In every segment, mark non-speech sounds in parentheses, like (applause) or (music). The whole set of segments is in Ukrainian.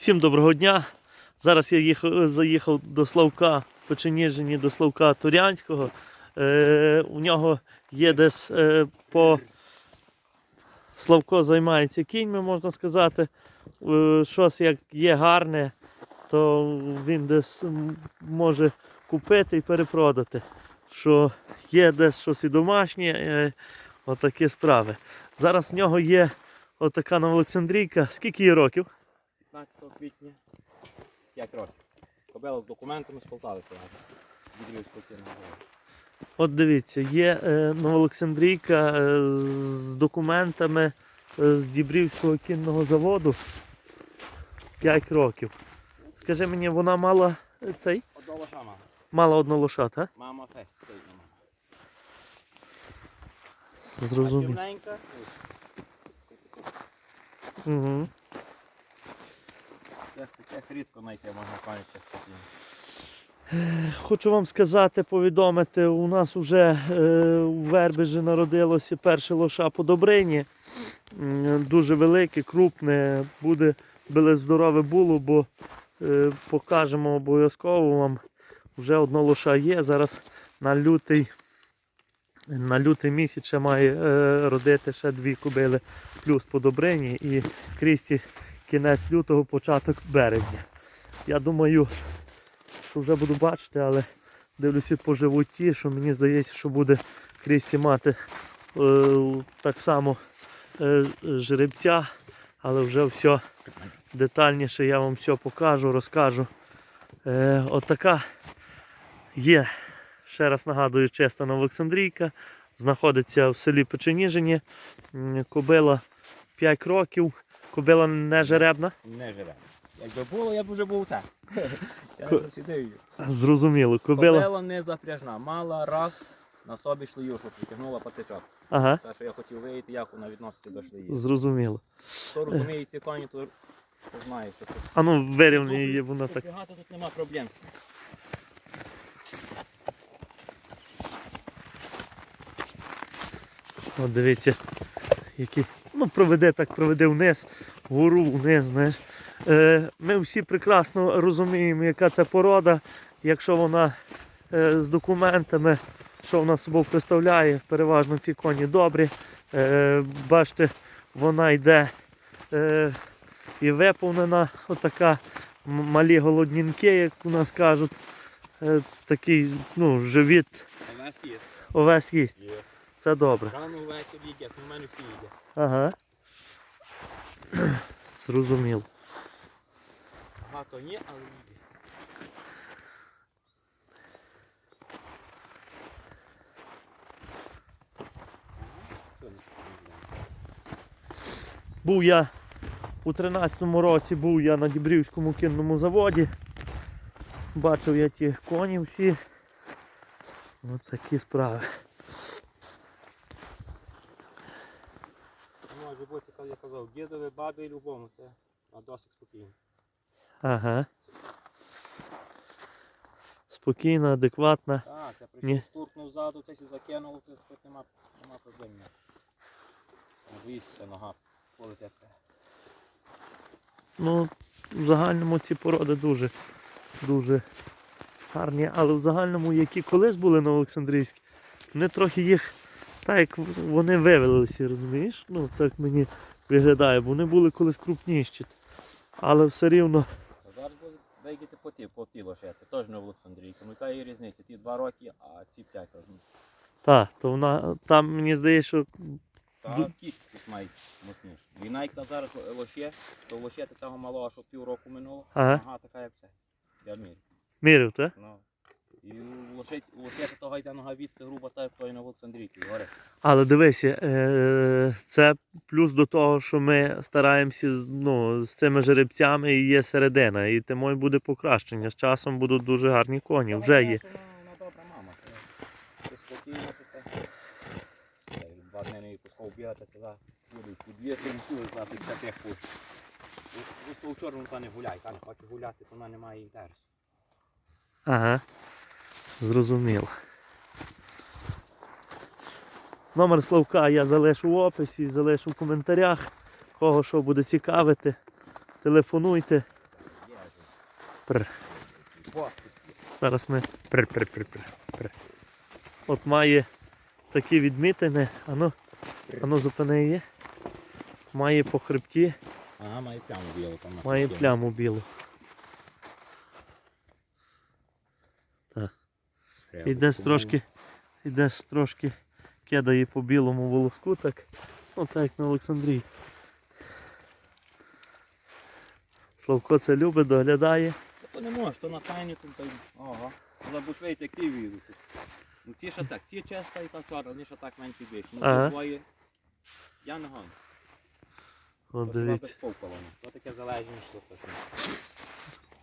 Всім доброго дня. Зараз я їхав, заїхав до Славка Печеніжині, до Славка Турянського. Е, у нього є десь е, по Славко займається кіньми, можна сказати. Е, щось як є гарне, то він десь може купити і перепродати. Що є десь щось і домашнє, е, отакі справи. Зараз в нього є отака Новоолександрійка. Скільки їй років? 15 квітня 5 років. Кобила з документами з Полтави приїхала. Відрівського. От дивіться, є е, Новоолександрійка е, з документами е, з Дібрівського кінного заводу 5 років. Скажи мені, вона мала е, цей? Одна лоша мама. Мала одну лошата, Мама фест, сильна мама. А Угу. Таких рідко знайти можна пам'ятати спокійно. Хочу вам сказати, повідомити, у нас вже е, у Вербежі народилося перше лоша по Добрині. Дуже велике, крупне, буде биле здорове було, бо е, покажемо обов'язково вам. Вже одно лоша є. Зараз на лютий, на лютий місяць ще має е, родити ще дві кобили плюс по Добрині і крісті кінець лютого, початок березня. Я думаю, що вже буду бачити, але дивлюся по животі, що мені здається, що буде Крісті мати е, так само е, жеребця, але вже все детальніше я вам все покажу, розкажу. Е, от є, ще раз нагадую, чиста Новоолександрійка, знаходиться в селі Печеніжині, кобила 5 років, кобила не жеребна. Не живе. Якби було, я б вже був так. (laughs) Я Ко- вже сидив. Зрозуміло, кобила. Кобила не запряжна. Мала раз на собі шлею, щоб притягнула патичок. Ага, Це, що я хотів виїти, як вона відноситься до шлеї. зрозуміло. Хто розуміє ці коні, то знає, що тут. А ну вирівняй її, вона так. Багато тут нема проблем. з цим. От дивіться, які. Ну, проведе так, проведе вниз, вгору, вниз, знаєш. Е, ми всі прекрасно розуміємо, яка це порода, якщо вона е, з документами, що вона собою представляє, переважно ці коні добрі. Е, бачите, вона йде е, і виповнена, отака малі голоднінки, як у нас кажуть. Е, такий ну, живіт нас є. овес їсть. Це добре. Рано ввечері їдять, у мене всі їдять. Ага. Зрозумів. Багато ні, але їдять. Був я у 13-му році був я на Дібрівському кінному заводі. Бачив я ті коні всі. Ось такі справи. Може бути, як я казав, дідові, бабі, любому, це досить спокійно. Ага. Спокійна, адекватна. Так, я прийшов, штуркнув ззаду, це сі закинув, це тут нема, нема проблем. Виїсться нога, полетить. Ну, в загальному ці породи дуже, дуже гарні, але в загальному, які колись були на Олександрійській, вони трохи їх, так як вони вивелися, розумієш? Ну, так мені виглядає, бо вони були колись крупніші. Але все рівно, Зараз буде вийдете по ті, по це теж не в Олександрійці. Ну яка є різниця? Ті два роки, а ці п'ять років. так, то вона там мені здається, що Та кість тут мають мощніше. Війна, як це зараз лоще, то лоще ти цього малого, що півроку минуло, Ага. нога така як це. Я вмірю. мірив, так? Ну. І лошить, лошити того від, це грубо так, як той на Олександрійці. Горе. Але дивися, е, це плюс до того, що ми стараємося з- ну, з цими жеребцями і є середина. І тому й буде покращення. З часом будуть дуже гарні коні. Вже є. Вона, вона добра мама. Це, це спокійно, що це. Два дні не пускав бігати сюди. Будуть по дві сумсули з нас і все пуш. Просто у чорному та не гуляй, та не хоче гуляти, то вона не має інтересу. Ага. Зрозуміло. Номер Славка я залишу в описі, залишу в коментарях. Кого що буде цікавити, телефонуйте. Пр. Зараз ми пр, пр, пр, пр, пр. От має такі відмітини. Ану, ану зупини її. Має по хребті, Ага, має пляму білу має пляму білу. Так. Треба І десь трошки, і десь трошки кидає по білому волоску, так, ну так як на Олександрії. Славко це любить, доглядає. Та То не можеш, то на сайні тут та й. Ага. Але будеш вийти, як ти вірю. Ну ці ще так, ці честа і так чорна, вони ще так менше більше. Ну Ага. ага. твої. Я не гоню. От дивіться. То таке залежно, що страшне.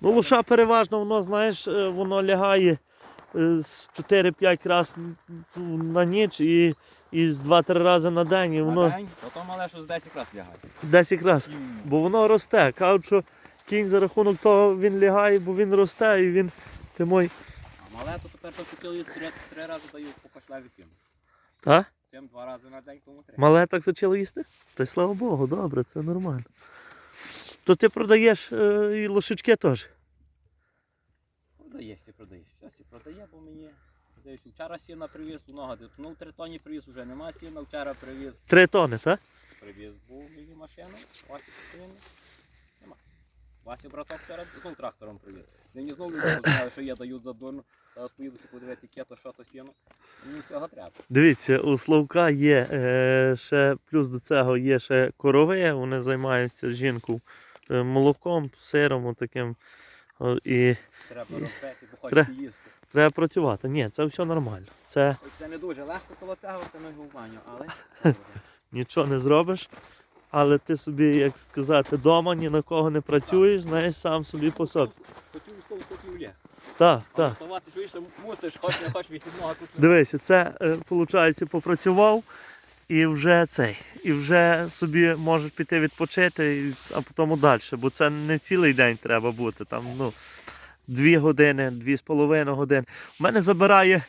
Ну, лоша переважно, воно, знаєш, е, воно лягає з 4-5 разів на ніч і, і з 2-3 рази на день, і На день, то мале, що з 10 разів лягає. 10 разів. Бо воно росте. Кажуть, що кінь за рахунок того він лягає, бо він росте і він. Ти мой. А мале, то тепер хотіли три, рази дають по кашляві сім. Та? Сім два рази на день, тому три. Мале так почало їсти? Та й слава Богу, добре, це нормально. То ти продаєш е, і лошички теж. Продаєшся, продаєш. Щось і продає, бо мені. Вчора сіна привіз у нога, ну три тоні привіз вже нема сіна, вчора привіз. Три тони, так? Привіз був мені машину, Вася Костянин. Нема. Вася браток вчора знов трактором привіз. Нині знову люди знали, що я дають за дурно. Зараз поїдуся подивити кето, що то сіно. Мені всього треба. Дивіться, у Славка є е, ще плюс до цього є ще корови, вони займаються з жінкою е, молоком, сиром таким. І Треба розбити, бо Тре- хочеться їсти. треба працювати. Ні, це все нормально. Це це не дуже легко коло цього, ноги в баню, але (laughs) нічого не зробиш. Але ти собі, як сказати, вдома ні на кого не працюєш, знаєш, сам собі по собі. хотів слово, є. Так, так. вставати чуєш, що мусиш, хоч не хоч від тут. Дивися, це, виходить, попрацював і вже цей. І вже собі можеш піти відпочити, і- а потім далі. Бо це не цілий день треба бути. Там, ну, дві години, дві з половиною години. У мене забирає,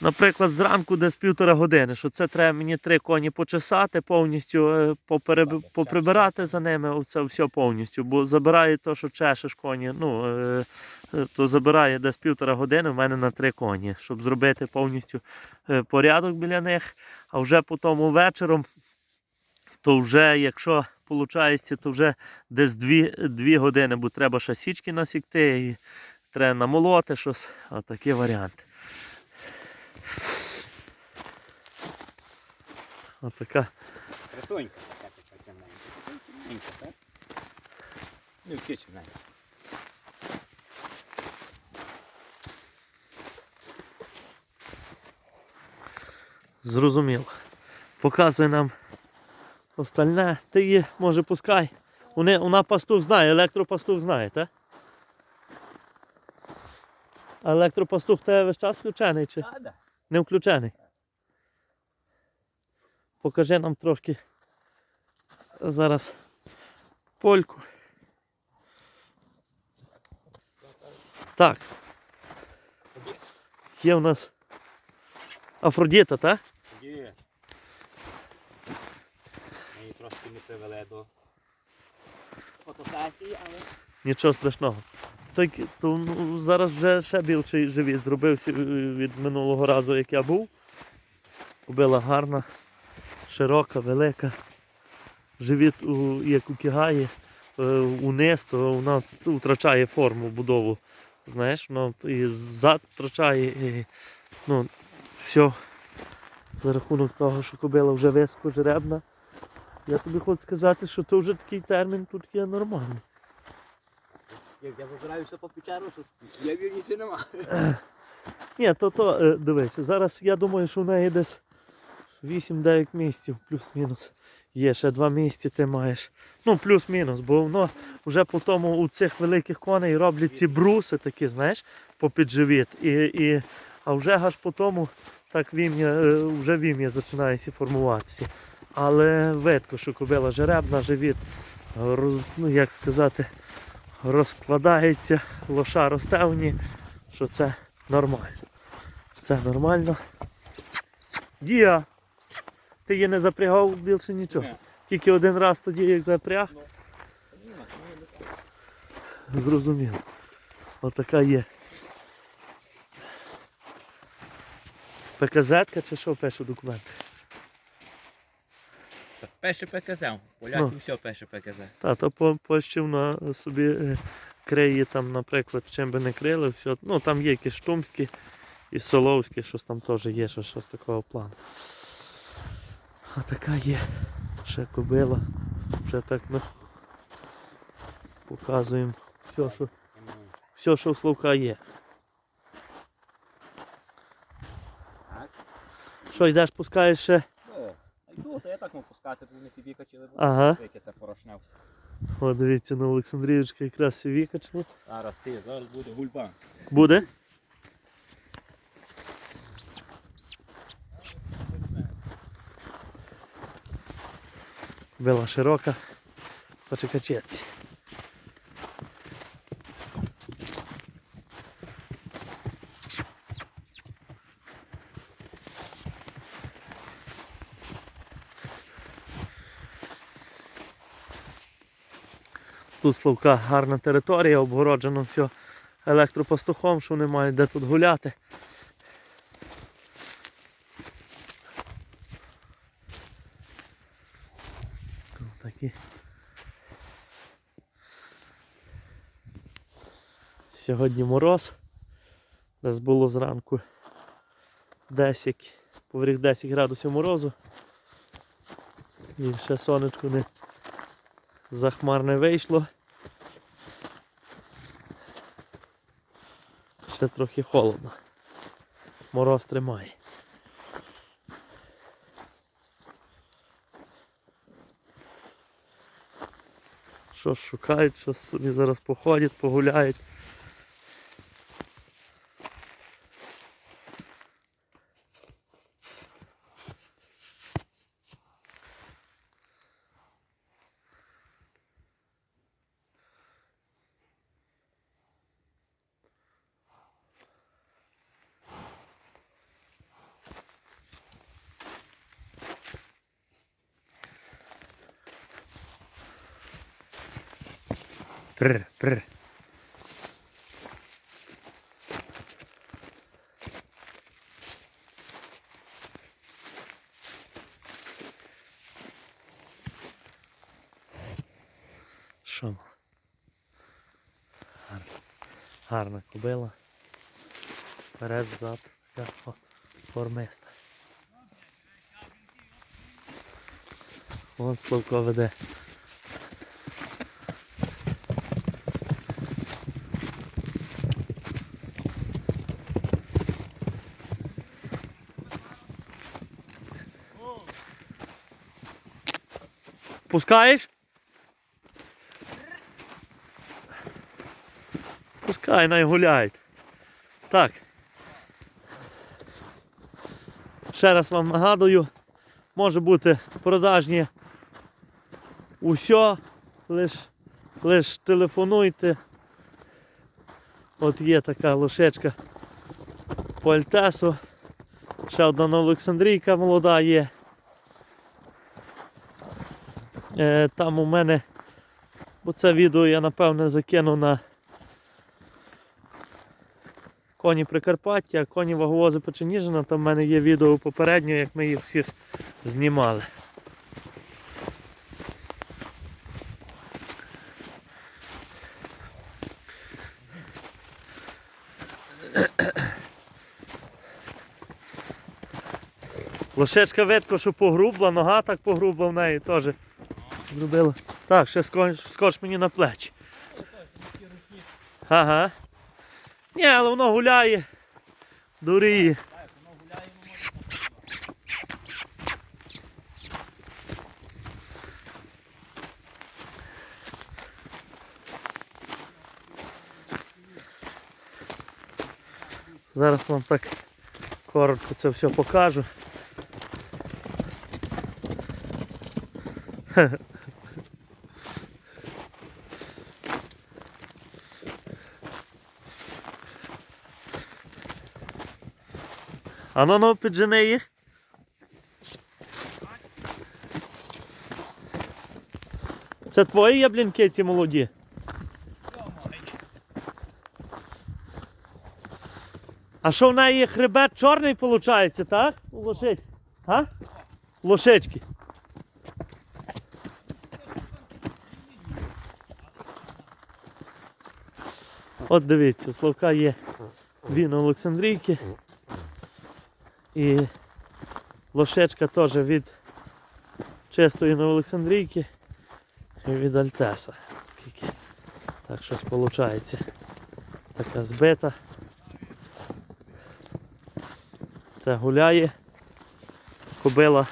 наприклад, зранку десь півтора години, що це треба мені три коні почесати, повністю е, попереб... поприбирати за ними, це все повністю. Бо забирає те, що чешеш коні, ну, е, е, то забирає десь півтора години в мене на три коні, щоб зробити повністю порядок біля них. А вже потім вечором, то вже, якщо виходить, то вже десь дві, дві години, бо треба ще січки насікти і треба намолоти щось. Отакі варіанти. Отака. Красунька. Темненька, так? Ну, втічі, навіть. Зрозуміло. Показує нам остальне. Ти її, може, пускай. Вони, вона пастух знає, електропастух знає, так? Електропастух в тебе весь час включений чи А, да. не включений? Покажи нам трошки зараз польку. Так. Є у нас Афродіта, так? Є. Ми її трошки не привели до фотосесії, але Нічого страшного. Так, то, ну, зараз вже ще більший живіт зробив е, від минулого разу, як я був. Кобила гарна, широка, велика. Живіт, у, як у кигаї, е, униз, то вона втрачає форму, будову. Знаєш, воно і зад втрачає. І, ну, все. За рахунок того, що кобила вже високожеребна. Я тобі хочу сказати, що то вже такий термін тут є нормальний. як я забираюся по печеру, що я вір нічого нема. Ні, то то е, дивись, зараз я думаю, що в неї десь 8-9 місяців, плюс-мінус. Є ще 2 місяці ти маєш. Ну, плюс-мінус, бо воно вже по тому у цих великих коней роблять ці бруси такі, знаєш, попід живіт. І, і, а вже аж по тому так вім'я, е, вже вім'я починається формуватися. Але видко, що кобила жеребна, живіт, ну як сказати, розкладається, лоша росте в ній, що це нормально. Це нормально. Дія! Ти її не запрягав більше нічого. Ні. Тільки один раз тоді як запряг. Зрозуміло. Отака є. ПКЗ-ка чи що пише документ? Перше ПКЗ. Ну. Поляки все перше ПКЗ. Та, то по- Польщі вона собі е, криє там, наприклад, чим би не крили, все. Ну там є якісь штумські і соловські, щось там теж є, що- щось такого плану. А така є. Ще кобила. Вже так ми показуємо все, що, все, що у Словка є. Що, йдеш, пускаєш ще? А йду, то я так мав пускати, бо вони собі качили, бо Ага. яке це порошне все. О, дивіться, на Олександрівочка якраз сіві качали. Зараз ти, зараз буде гульба. Буде? Била широка. Хоче Тут Словка гарна територія, обгороджено все електропастухом, що мають де тут гуляти. Такі. Сьогодні мороз. Десь було зранку 10, поверх 10 градусів морозу. І ще сонечко не захмарне вийшло. Ще трохи холодно. Мороз тримає. Що шукають, що собі зараз походять, погуляють. Прр, прр. Що? Гарна. Гарна кобила. Вперед, взад. Така формиста. Вон Славко веде. Пускаєш? Пускай, най гуляють. Так. Ще раз вам нагадую, може бути продажні усьо, лиш, лиш телефонуйте. От є така лошечка по Альтесу. Ще одна на Олександрійка молода є. Е, там у мене, бо це відео я напевне закину на коні Прикарпаття, коні ваговози Печеніжина, там в мене є відео попередньо, як ми їх всіх знімали. Лошечка видко, що погрубла, нога так погрубла в неї теж. Зробила. Так, ще скоч, скоч мені на плечі. Ага. Ні, але воно гуляє. Дуріє. Зараз вам так коротко це все покажу. (laughs) Ану но ну, піджени їх. Це твої яблінки ці молоді. А що в неї хребет чорний виходить, так? У лошить? А? Лошечки. От дивіться, у Славка є він Олександрійки. І лошечка теж від чистої Новоолександрійки і від Альтеса. Так щось виходить. Така збита. Це гуляє. Кобила.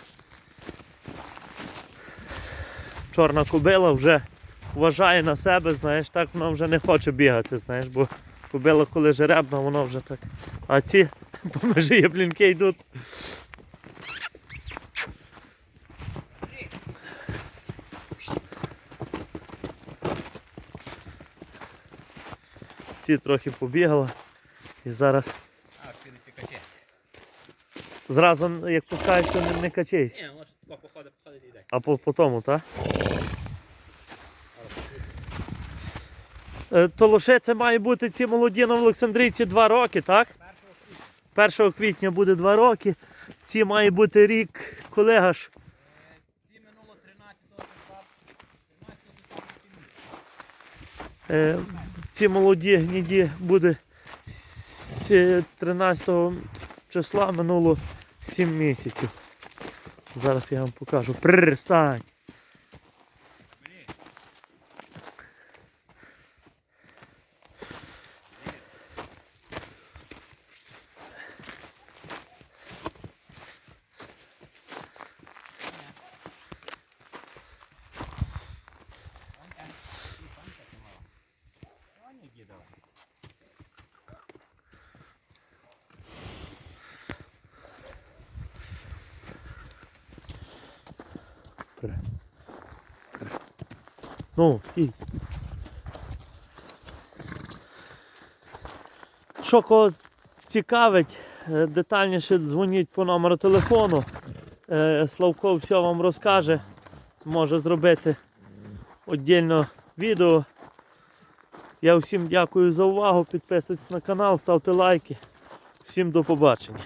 Чорна кобила вже вважає на себе, знаєш, так вона вже не хоче бігати, знаєш, бо кобила коли жеребна, вона вже так. А ці по межі яблінки йдуть. Ці трохи побігала і зараз А, каче. зразу, як пускаєш, то не, не качайся. Ні, може тако походить, походить і йде. А по, по тому, так? Е, То лише це має бути ці молоді на Олександрійці 2 роки, так? 1 квітня буде 2 роки. Ці має бути рік, колега ж. Ці минуло 13 Е, ці молоді гніді буде з 13 числа минуло 7 місяців. Зараз я вам покажу. Пристань. Ну, і. Що кого цікавить, е, детальніше дзвоніть по номеру телефону. Е, Славко все вам розкаже. Може зробити віддільно відео. Я всім дякую за увагу. Підписуйтесь на канал, ставте лайки. Всім до побачення.